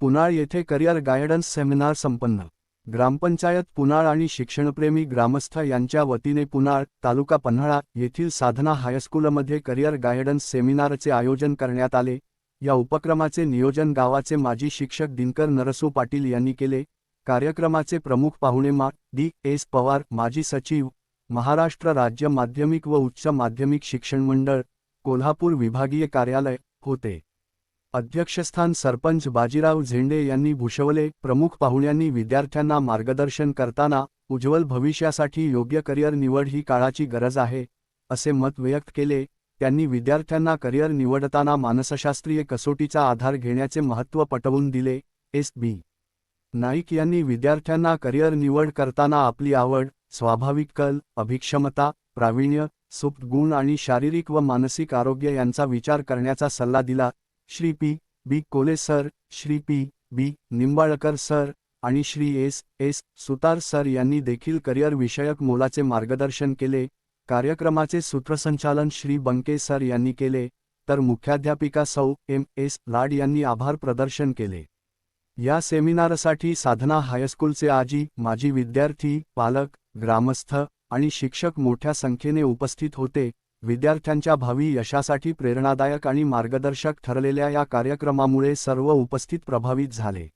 पुनाळ येथे career guidance seminar संपन्न. ग्रामपंचायत पुनाळ आणि शिक्षणप्रेमी ग्रामस्थ यांच्या वतीने पुनाळ तालुका पन्हाळा येथील साधना हायस्कूलमध्ये करिअर गायडन्स सेमिनारचे आयोजन करण्यात आले. या उपक्रमाचे नियोजन गावाचे माजी शिक्षक दिनकर नरसू पाटील यांनी केले. कार्यक्रमाचे प्रमुख पाहुणे मा डी एस पवार माजी सचिव महाराष्ट्र राज्य माध्यमिक व उच्च माध्यमिक शिक्षण मंडळ कोल्हापूर विभागीय कार्यालय होते. अध्यक्षस्थान सरपंच बाजीराव झेंडे यांनी भूषवले. प्रमुख पाहुण्यांनी विद्यार्थ्यांना मार्गदर्शन करताना उज्ज्वल भविष्यासाठी योग्य करिअर निवड ही काळाची गरज आहे असे मत व्यक्त केले. त्यांनी विद्यार्थ्यांना करिअर निवडताना मानसशास्त्रीय कसोटीचा आधार घेण्याचे महत्त्व पटवून दिले. एस. बी. नाईक यांनी विद्यार्थ्यांना करिअर निवड करताना आपली आवड स्वाभाविक कल अभिक्षमता प्रावीण्य सुप्त गुण आणि शारीरिक व मानसिक आरोग्य यांचा विचार करण्याचा सल्ला दिला. Shri P. B. Kole sir Shri P. B. Nimbalkar sir आणि Shri S. S. Sutar sir यांनी देखील करिअर विषयक मोलाचे मार्गदर्शन केले. कार्यक्रमाचे सूत्रसंचालन श्री बंके सर यांनी केले. तर मुख्याध्यापिका सौ. एम. एस. लाड यांनी आभार प्रदर्शन केले. या सेमिनारसाठी साधना हायस्कूलचे आजी माजी विद्यार्थी पालक ग्रामस्थ आणि शिक्षक मोठ्या संख्येने उपस्थित होते. विद्यार्थ्यांच्या भावी यशासाठी प्रेरणादायक आणि मार्गदर्शक ठरलेल्या या कार्यक्रमामुळे सर्व उपस्थित प्रभावित झाले.